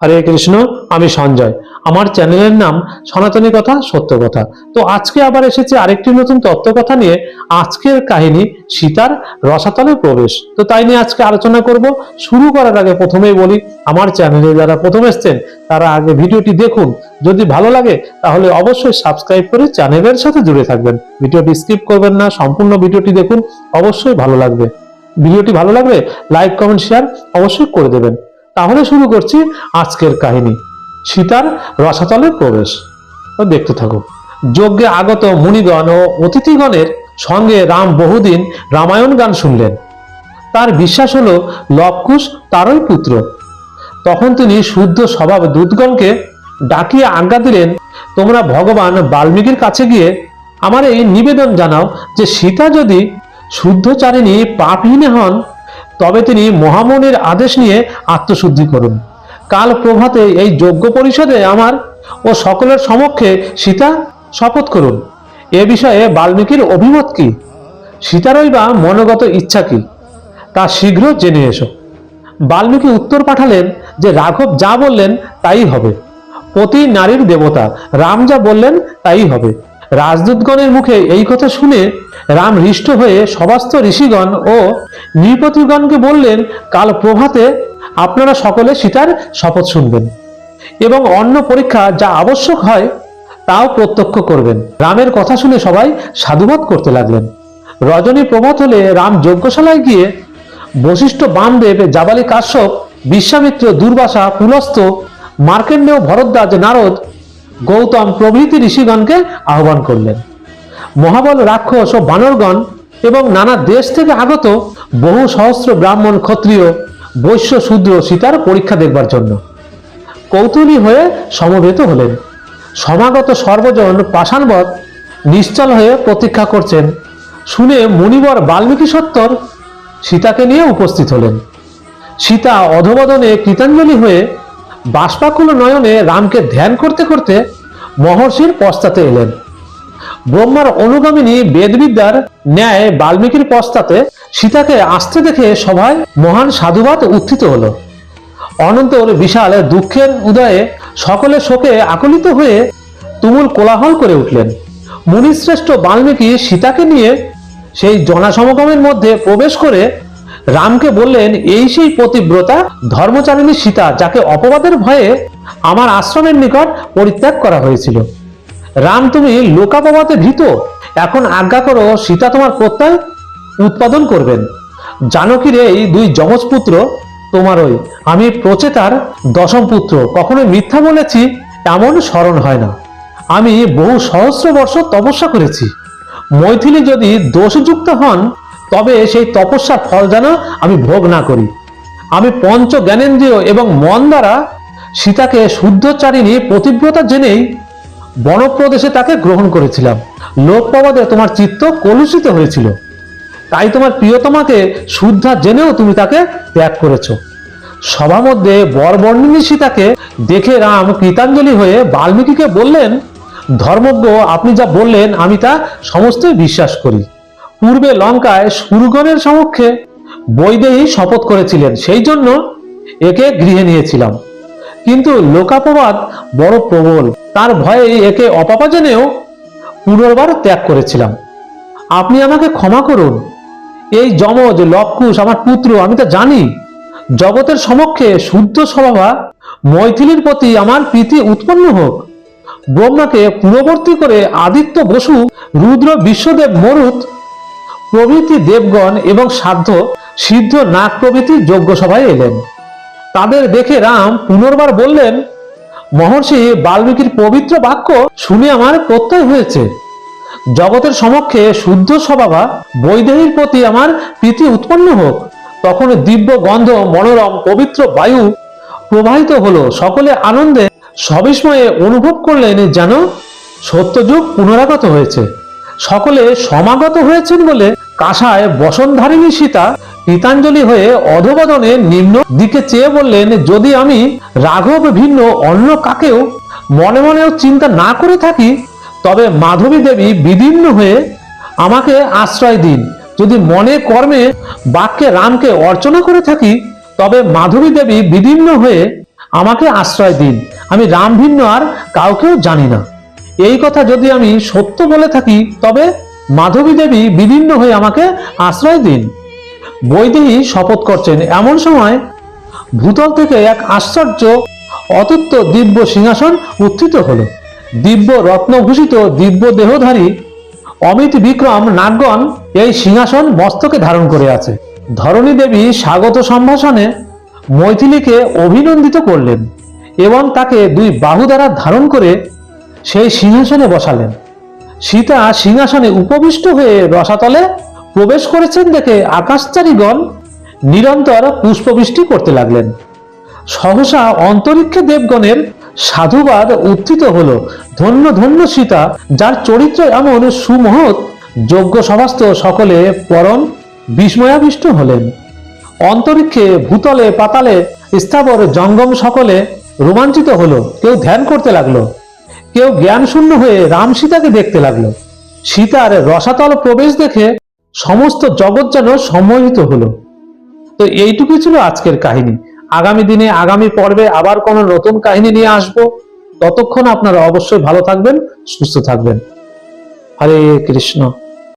হরে কৃষ্ণ, আমি সঞ্জয়। আমার চ্যানেলের নাম সনাতনী কথা, সত্য কথা। তো আজকে আবার এসেছে আরেকটি নতুন তত্ত্ব কথা নিয়ে আজকের কাহিনী সীতার রসাতলে প্রবেশ। তো তাই নিয়ে আজকে আলোচনা করব। শুরু করার আগে প্রথমেই বলি, আমার চ্যানেলে যারা প্রথম এসছেন, তারা আগে ভিডিওটি দেখুন। যদি ভালো লাগে, তাহলে অবশ্যই সাবস্ক্রাইব করে চ্যানেলের সাথে জুড়ে থাকবেন। ভিডিওটি স্কিপ করবেন না, সম্পূর্ণ ভিডিওটি দেখুন, অবশ্যই ভালো লাগবে। ভিডিওটি ভালো লাগলে লাইক, কমেন্ট, শেয়ার অবশ্যই করে দেবেন। তাহলে শুরু করছি আজকের কাহিনী। সীতার রসাতলে প্রবেশ। দেখতে থাকুন যজ্ঞে আগত মুনিগণ ও অতিথিগণের সঙ্গে রাম বহুদিন রামায়ণ গান শুনলেন। তার বিশ্বাস হলো লবকুশ তারই পুত্র। তখন তিনি শুদ্ধ স্বভাব দূতগণকে ডাকিয়ে আজ্ঞা দিলেন, তোমরা ভগবান বাল্মীকির কাছে গিয়ে আমার এই নিবেদন জানাও যে সীতা যদি শুদ্ধচারিণী পাপহীনে হন তবে তিনি মহামনির আদেশ নিয়ে আত্মশুদ্ধি করুন। কাল প্রভাতে এই যজ্ঞ পরিষদে আমার ও সকলের সমক্ষে সীতা শপথ করুন। এ বিষয়ে বাল্মীকির অভিমত কি? সীতারই বা মনোগত ইচ্ছা কি? তা শীঘ্র জেনে এসো। বাল্মীকি উত্তর পাঠালেন যে রাঘব যা বললেন তাই হবে। প্রতি নারীর দেবতা রাম যা বললেন তাই হবে। রাজদূতগণের মুখে এই কথা শুনে রাম হৃষ্ট হয়ে সবাস্ত ঋষিগণ ও নৃপতিগণকে বললেন, কাল প্রভাতে আপনারা সকলে সীতার শপথ শুনবেন এবং অন্য পরীক্ষা যা আবশ্যক হয় তাও প্রত্যক্ষ করবেন। রামের কথা শুনে সবাই সাধুবাদ করতে লাগলেন। রজনী প্রভাত হলে রাম যজ্ঞশালায় গিয়ে বশিষ্ঠ বামদেব জাবালি কাশ্যপ বিশ্বামিত্র, দুর্বাসা, পুলস্ত মার্কেন্ডেয় ভরদ্বাজ, নারদ গৌতম প্রভৃতি ঋষিগণকে আহ্বান করলেন। মহাবল রাক্ষস ও বানরগণ এবং নানা দেশ থেকে আগত বহু সহস্র ব্রাহ্মণ ক্ষত্রিয়, বৈশ্য শূদ্র সীতার পরীক্ষা দেখবার জন্য কৌতূহলী হয়ে সমবেত হলেন। সমাগত সর্বজন পাষাণবৎ নিশ্চল হয়ে প্রতীক্ষা করছেন। শুনে মুনিবর বাল্মীকি সত্তর সীতাকে নিয়ে উপস্থিত হলেন। সীতা অধবদনে কৃতাঞ্জলি হয়ে বাষ্পাকুল নয়নে রামকে ধ্যান করতে করতে মহর্ষির পশ্চাতে এলেন। ব্রহ্মার অনুগামিনী বেদবিদ্যার ন্যায় বাল্মীকির পশ্চাতে সীতাকে আসতে দেখে সভায় মহান সাধুবাদ উত্থিত হলো। অনন্তর বিশাল দুঃখের উদয়ে সকলে শোকে আকলিত হয়ে তুমুল কোলাহল করে উঠলেন। মুনিশ্রেষ্ঠ বাল্মীকি সীতাকে নিয়ে সেই জনাসমগমের মধ্যে প্রবেশ করে রামকে বললেন, এই সেই পতিব্রতা, ধর্মচারিণী সীতা, যাকে অপবাদের ভয়ে আমার আশ্রমের নিকট পরিত্যাগ করা হয়েছিল। রাম, তুমি লোকাপবাদে ভীত? এখন আজ্ঞা করো, সীতা তোমার প্রত্যয় উৎপাদন করবেন। জানকীর এই দুই যমজ পুত্র তোমারই। আমি প্রচেতার দশম পুত্র কখনো মিথ্যা বলেছি, এমন স্মরণ হয় না। আমি বহু সহস্র বর্ষ তপস্যা করেছি। মৈথিলী যদি দোষযুক্ত হন তবে সেই তপস্যার ফল যেন আমি ভোগ না করি। আমি পঞ্চ জ্ঞানেন্দ্রিয় এবং মন দ্বারা সীতাকে শুদ্ধচারিণী প্রতিব্রতা জেনেই বনপ্রদেশে তাকে গ্রহণ করেছিলাম। লোক প্রবাদে তোমার চিত্ত কলুষিত হয়েছিল। তাই তোমার প্রিয়তমাকে শুদ্ধা জেনেও তুমি তাকে ত্যাগ করেছ। সভা মধ্যে বরবর্ণিনী সীতাকে দেখে রাম কৃতাঞ্জলি হয়ে বাল্মীকিকে বললেন, ধর্মজ্ঞ, আপনি যা বললেন, আমি তা সমস্তই বিশ্বাস করি। পূর্বে লঙ্কায় সুরগণের সমক্ষে বৈদেহী শপথ করেছিলেন, সেই জন্য একে গৃহে নিয়েছিলাম। কিন্তু লোকাপবাদ বড় প্রবল। তার ভয়ে একে অপাপা জেনেও পুনর্বার ত্যাগ করেছিলাম। আপনি আমাকে ক্ষমা করুন। এই যমজ লবকুশ আমার পুত্র, আমি তা জানি, জগতের সমক্ষে শুদ্ধ স্বভাবা মৈথিলীর প্রতি আমার প্রীতি উৎপন্ন হোক। ব্রহ্মাকে পূর্ববর্তী করে আদিত্য বসু, রুদ্র, বিশ্বদেব, মরুত প্রভৃতি দেবগণ এবং সাধ্য সিদ্ধ নাগ প্রভৃতি যজ্ঞ সভায় এলেন। তাদের দেখে রাম পুনর্বার বললেন, মহর্ষি, বাল্মীকির পবিত্র বাক্য শুনে আমার প্রত্যয় হয়েছে। জগতের সমক্ষে শুদ্ধ স্বভাবা বৈদেহীর প্রতি আমার প্রীতি উৎপন্ন হোক। তখন দিব্য গন্ধ, মনোরম, পবিত্র বায়ু প্রবাহিত হলো। সকলে আনন্দে সবিস্ময়ে অনুভব করলেন যেন সত্যযুগ পুনরাগত হয়েছে। সকলে সমাগত হয়েছেন বলে কাসায় বসনধারিণী সীতা গীতাঞ্জলি হয়ে অধবদনে নিম্ন দিকে চেয়ে বললেন, যদি আমি রাঘব ভিন্ন অন্য কাকেও মনে মনেও চিন্তা না করে থাকি, তবে মাধবী দেবী বিদীর্ণ হয়ে আমাকে আশ্রয় দিন। যদি মনে কর্মে বাক্যে রামকে অর্চনা করে থাকি, তবে মাধবী দেবী বিদীর্ণ হয়ে আমাকে আশ্রয় দিন। আমি রাম ভিন্ন আর কাউকেও জানি না। এই কথা যদি আমি সত্য বলে থাকি, তবে মাধবী দেবী বিদীর্ণ হয়ে আমাকে আশ্রয় দিন। বৈদেহী শপথ করছেন এমন সময় ভূতল থেকে এক আশ্চর্য অতত্ব দিব্য সিংহাসন উত্থিত হলো। দিব্য রত্নভূষিত দিব্য দেহধারী অমিত বিক্রম নাগগণ এই সিংহাসন মস্তকে ধারণ করে আছে। ধরণী দেবী স্বাগত সম্ভাষণে মৈথিলীকে অভিনন্দিত করলেন এবং তাকে দুই বাহু দ্বারা ধারণ করে সেই সিংহাসনে বসালেন। সীতা সিংহাসনে উপবিষ্ট হয়ে রসাতলে প্রবেশ করেছেন দেখে আকাশচারীগণ নিরন্তর পুষ্পবৃষ্টি করতে লাগলেন। সহসা অন্তরিক্ষে দেবগণের সাধুবাদ উত্থিত হল। ধন্য ধন্য সীতা, যার চরিত্র এমন সুমহৎ, যোগ্য সভাস্থ সকলে পরম বিস্ময়াবিষ্ট হলেন। অন্তরিক্ষে ভূতলে, পাতালে স্থাবর জঙ্গম সকলে রোমাঞ্চিত হলো। কেউ ধ্যান করতে লাগল। কেউ জ্ঞান শূন্য হয়ে রাম সীতাকে দেখতে লাগল। সীতার রসাতল প্রবেশ দেখে সমস্ত জগৎ যেন সম্মোহিত হলো। তো এইটুকুই ছিল আজকের কাহিনী। আগামী দিনে, আগামী পর্বে আবার কোনো নতুন কাহিনী নিয়ে আসব। ততক্ষণ আপনারা অবশ্যই ভালো থাকবেন, সুস্থ থাকবেন। হরে কৃষ্ণ।